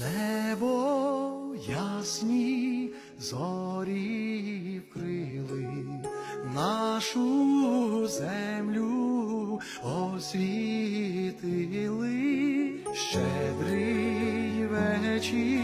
Небо ясні зорі вкрили нашу землю освітили щедрий вечір.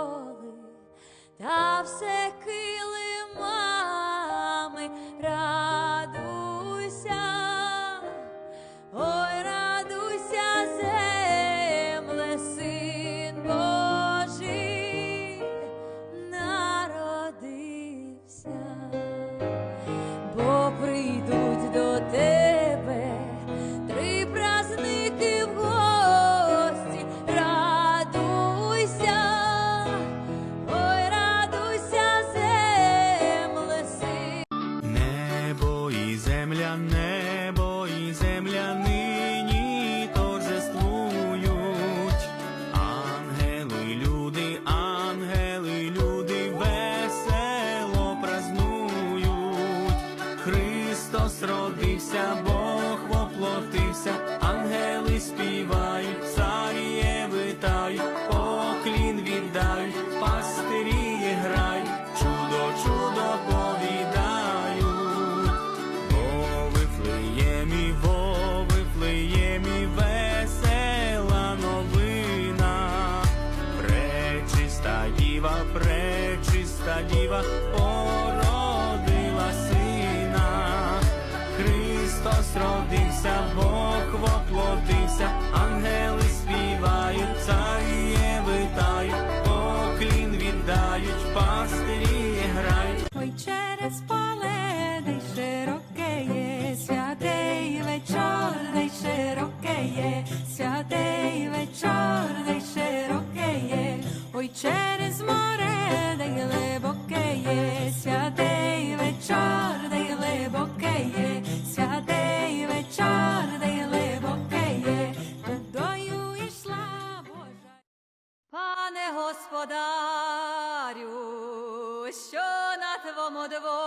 uomo devo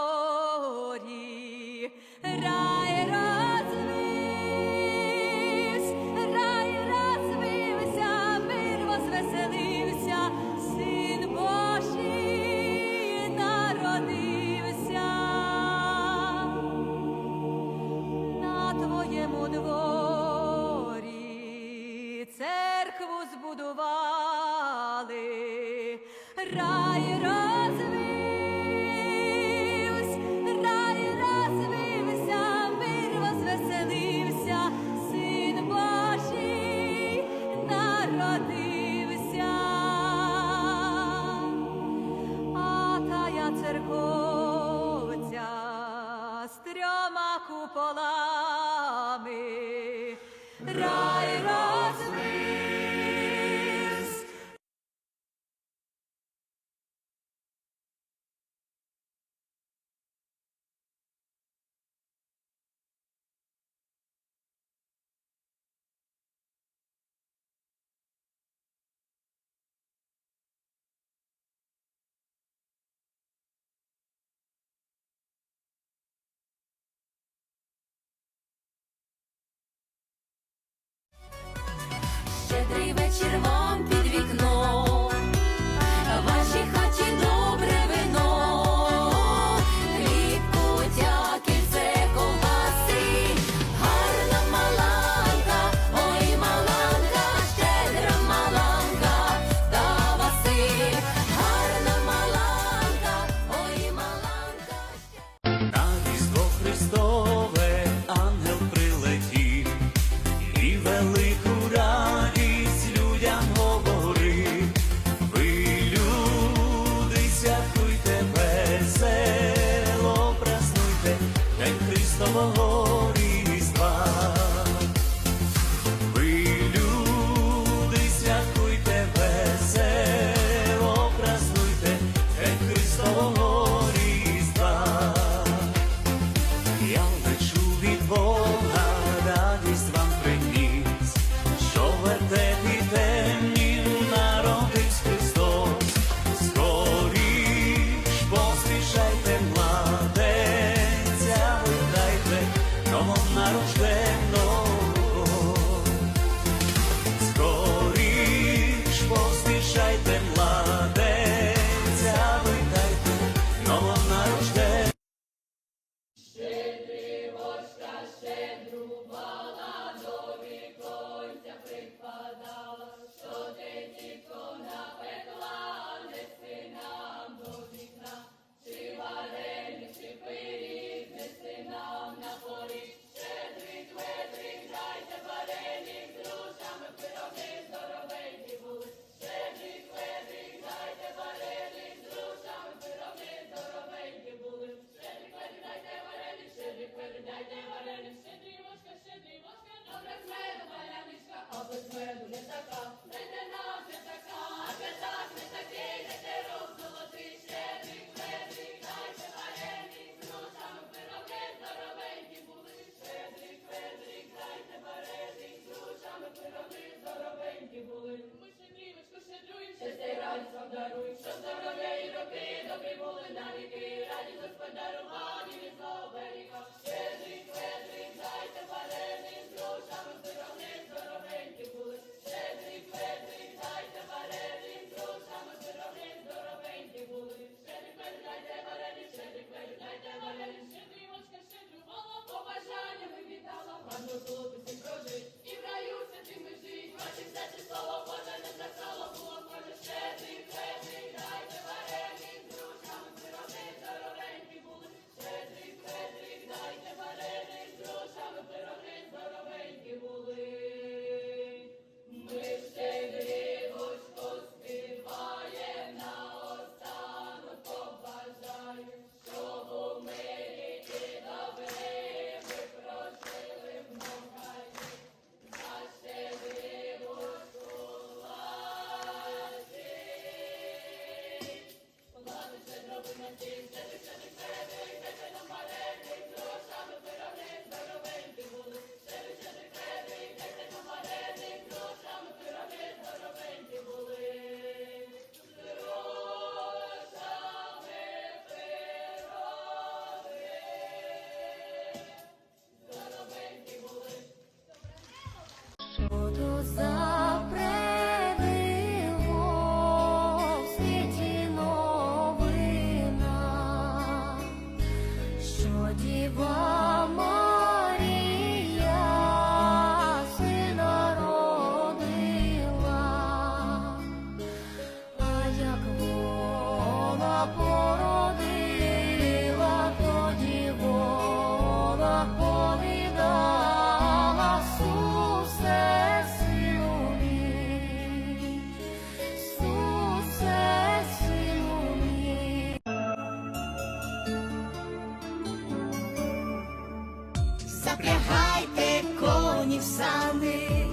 Запрягайте коні в сани,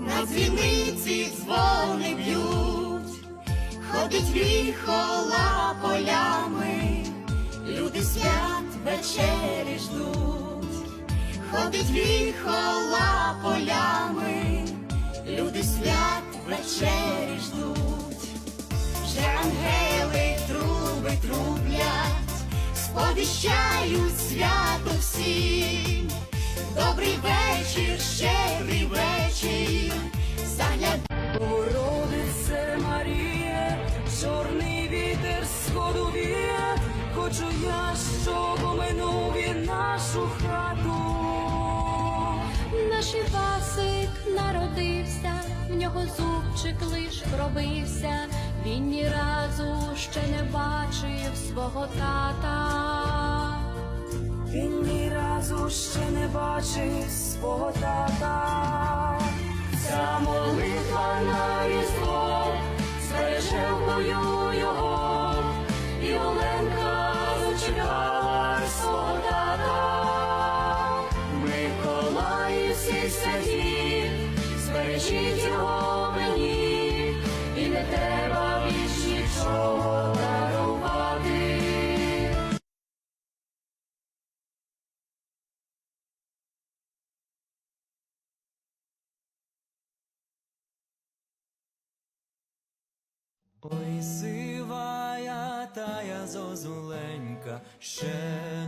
на дзвіниці дзвони б'ють, ходить віхола полями, люди свят вечері ждуть, ходить віхола полями, люди свят вечері ждуть, вже ангели труби трублять, сповіщають свято всім. Добрий вечір, щедрий вечір, загляд. Богородице Маріє, чорний вітер сходу віє, хочу я, щоб оминув він нашу хату. Наш Івасик народився, в нього зубчик лиш пробився, він ні разу ще не бачив свого тата. Він ні разу ще не бачив свого тата. Ця молитва на різдво збереже в бою Ой, сивая тая зозуленька, щедрий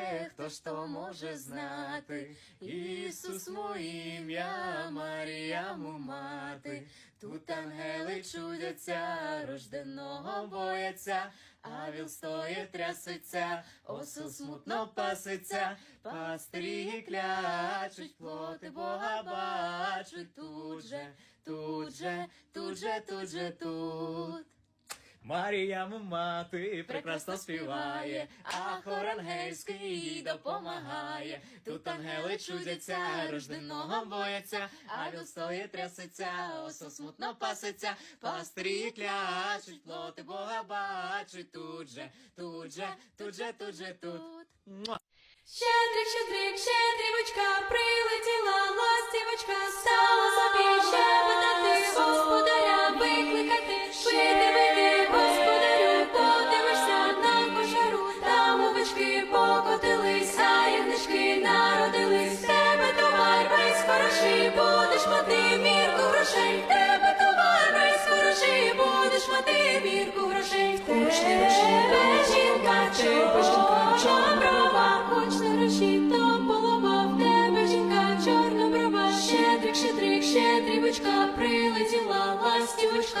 рождає, хто ж то може знати? Ісус моє ім'я, Марія му мати. Тут ангели чудяться, рожденого бояться, а віл стоїть трясеться, осел смутно паситься, пастирі клячуть, плоти Бога бачуть тут же, тут же, тут же, тут же, тут. Марія мати прекрасно співає, а хор ангельський їй допомагає. Тут ангели чудяться, рожденого бояться, а стоїть трясеться, осо смутно паситься, пастирі клячуть, плоти Бога бачуть тут же, тут же, тут же, тут же, тут. Щедрик, щедрик, щедрівочка, прилетіла ластівочка, стала собі щебетати, господаря викликати, швиди, мати мірку грошей, Кучне руші, жінка, чи жінка, чорноброва, руші, то полова, в тебе жінка, чорноброва, щедрик, щедрик, щедрівочка, прилетіла ластівочка,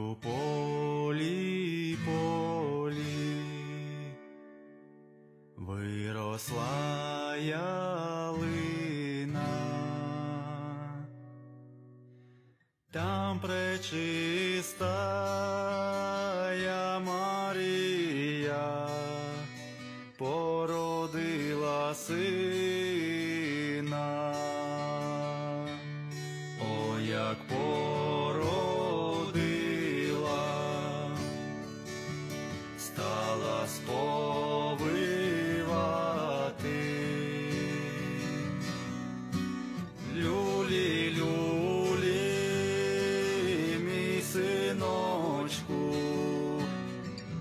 синочку,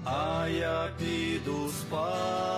а я піду спати.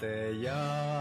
Те я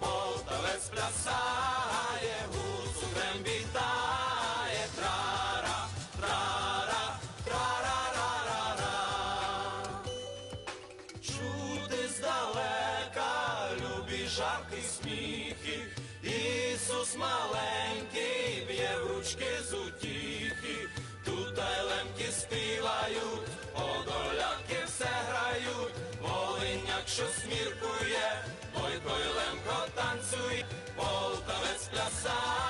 volta a desplaçar. avui volta a desplaçar.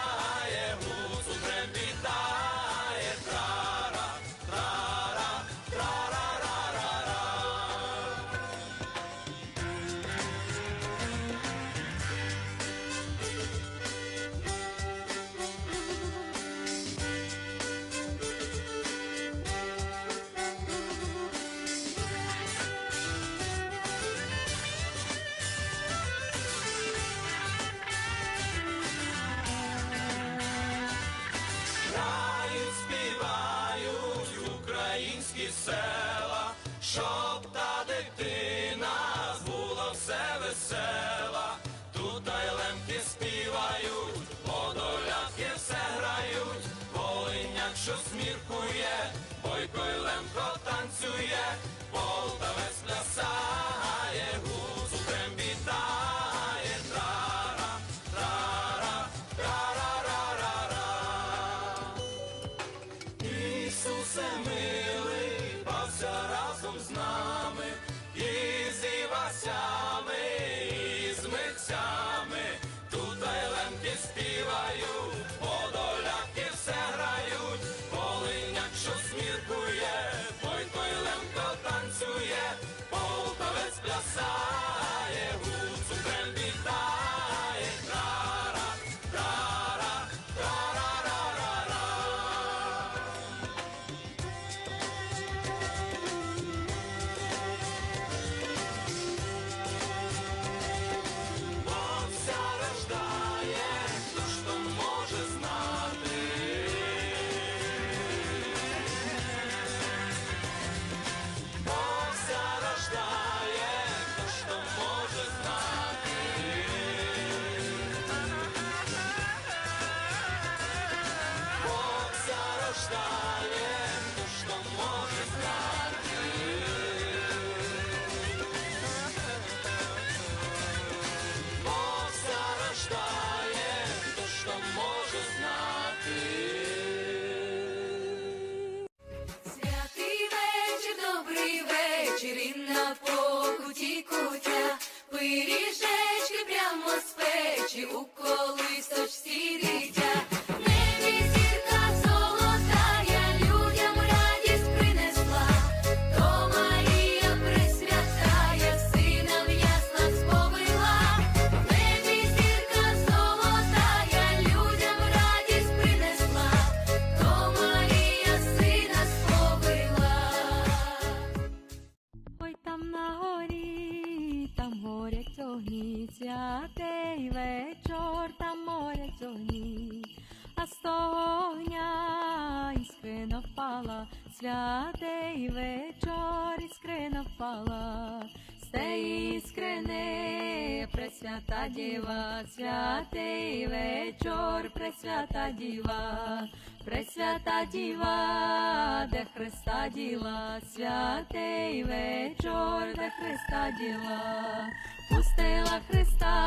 святий вечор, пресвята діва, пресвята діва, де Христа діла, святий вечор, де Христа діла, пустила Христа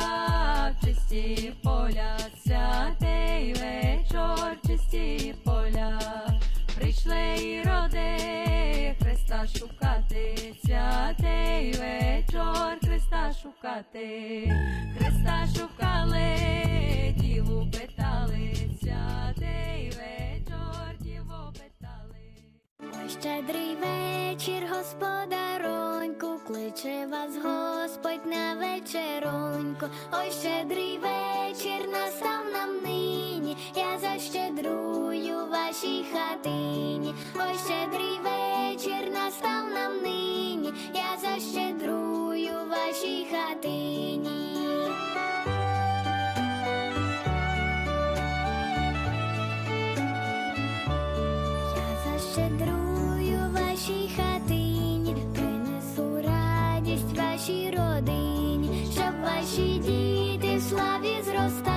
в чисті поля, святий вечор, чисті поля, прийшли і роди, Христа шукати, святий вечор. Христа шукати, Христа шукали. вечір, господароньку, кличе вас Господь на вечероньку, ой щедрий вечір настав нам нині, я защедрую вашій хатині, ой щедрий вечір настав нам нині, я защедрую вашій хатині. вашій родині, щоб ваші діти в славі зростали.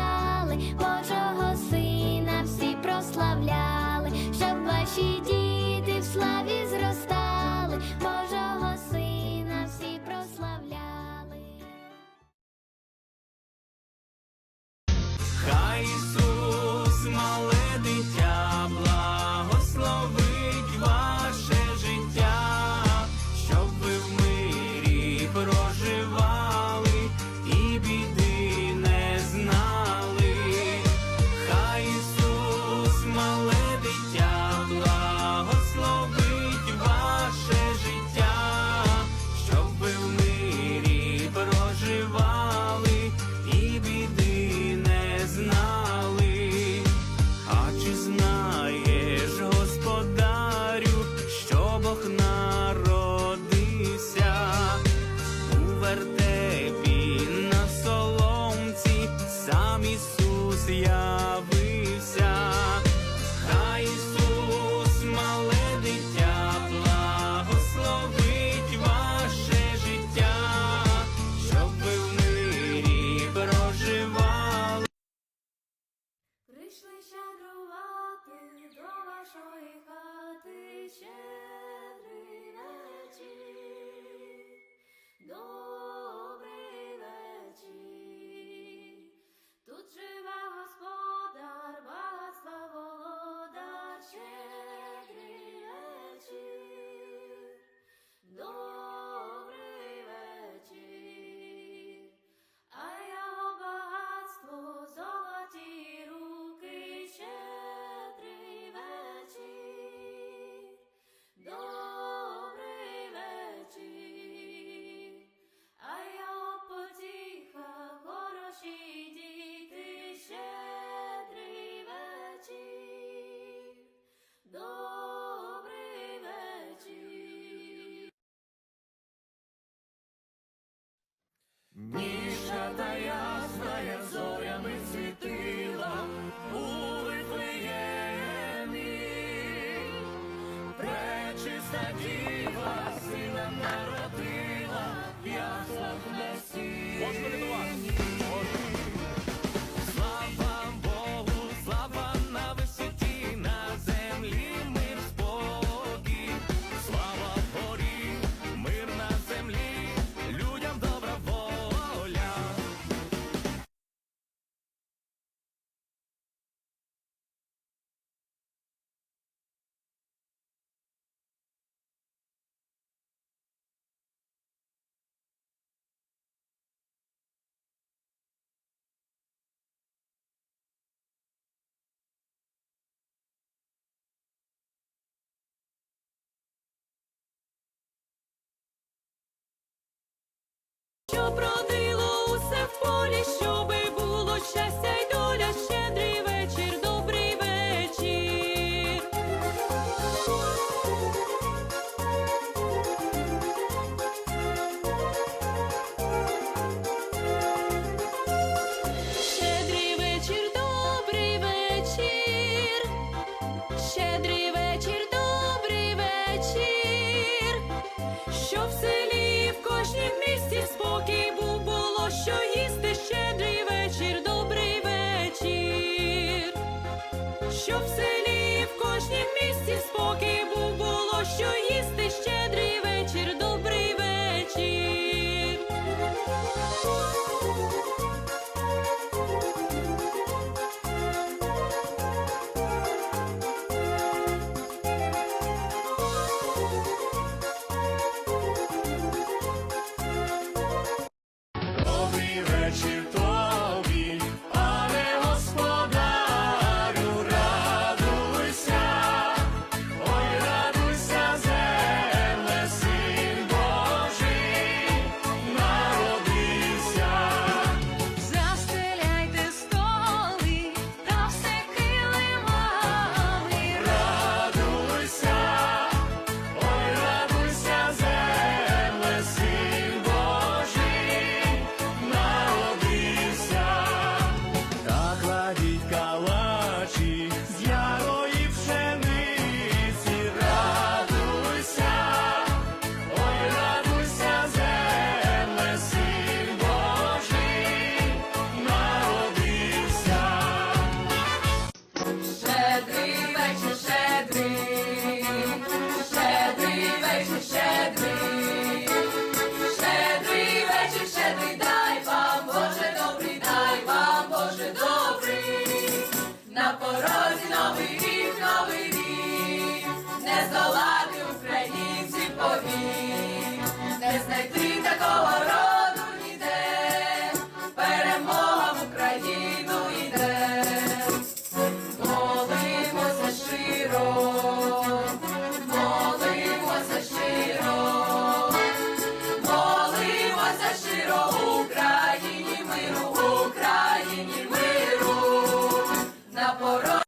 що бродило усе в полі, щоби.